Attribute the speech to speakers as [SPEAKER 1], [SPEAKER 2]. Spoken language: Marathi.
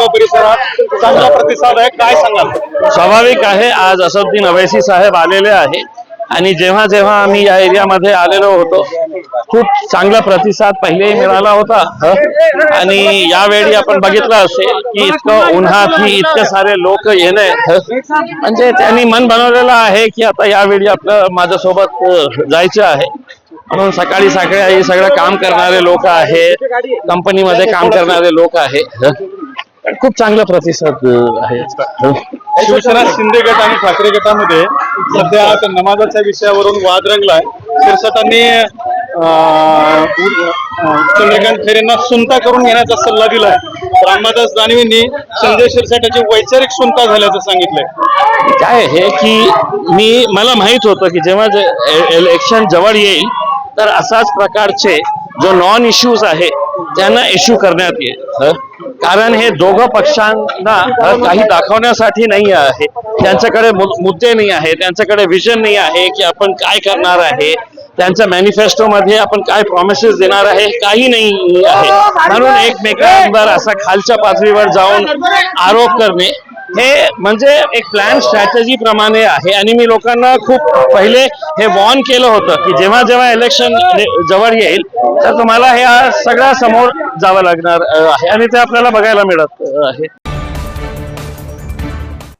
[SPEAKER 1] मालेगाव परिसरात चांगला प्रतिसाद आहे. काय सांगाल?
[SPEAKER 2] स्वाभाविक आहे. आज असदुद्दीन अवैसी साहेब आलेले आहे. आणि जेव्हा जेव्हा आम्ही या एरियामध्ये आलेलो होतो खूप चांगला प्रतिसाद पहिलेही मिळाला होता. आणि यावेळी आपण बघितलं असेल की इतकं उन्हात ही इतके सारे लोक येणे म्हणजे त्यांनी मन बनवलेलं आहे की आता यावेळी आपलं माझ्यासोबत जायचं आहे. म्हणून सकाळी सकाळी सगळं काम करणारे लोक आहे कंपनीमध्ये काम करणारे लोक आहे खूप चांगला प्रतिसाद आहे. ह?
[SPEAKER 1] शिवसेना शिंदे गट आणि ठाकरे गटामध्ये सध्या नमाजाच्या विषयावरून वाद रंगलाय. शिरसाटांनी चंद्रकांत खैरेंना सुनता करून घेण्याचा सल्ला दिलाय. रामदास दानवेंनी संजय शिरसाटाची वैचारिक सुनता झाल्याचं सांगितलंय.
[SPEAKER 2] काय आहे की मी मला माहीत होतं की जेव्हा इलेक्शन जवळ येईल तर असाच प्रकारचे जो नॉन इश्यूज आहे त्यांना इश्यू करण्यात येईल. हं? कारण हे दोघं पक्षांना हं, काही दाखवण्यासाठी नाही आहे. त्यांच्याकडे मुद्दे नाही आहे. त्यांच्याकडे विजन नाही आहे की आपण काय करणार आहे. त्यांच्या मॅनिफेस्टो मध्ये आपण काय प्रॉमिसेस देणार आहे काही नाही आहे. म्हणून एकमेकांवर असा खालच्या पातळीवर जाऊन आरोप करणे हे म्हणजे एक प्लॅन स्ट्रॅटेजी प्रमाणे आहे. आणि मी लोकांना खूप पहिले हे वॉर्न केलं होतं की जेव्हा जेव्हा इलेक्शन जवळ येईल तर तुम्हाला हे सगळ्या समोर जावं लागणार आहे. आणि ते आपल्याला बघायला मिळत आहे.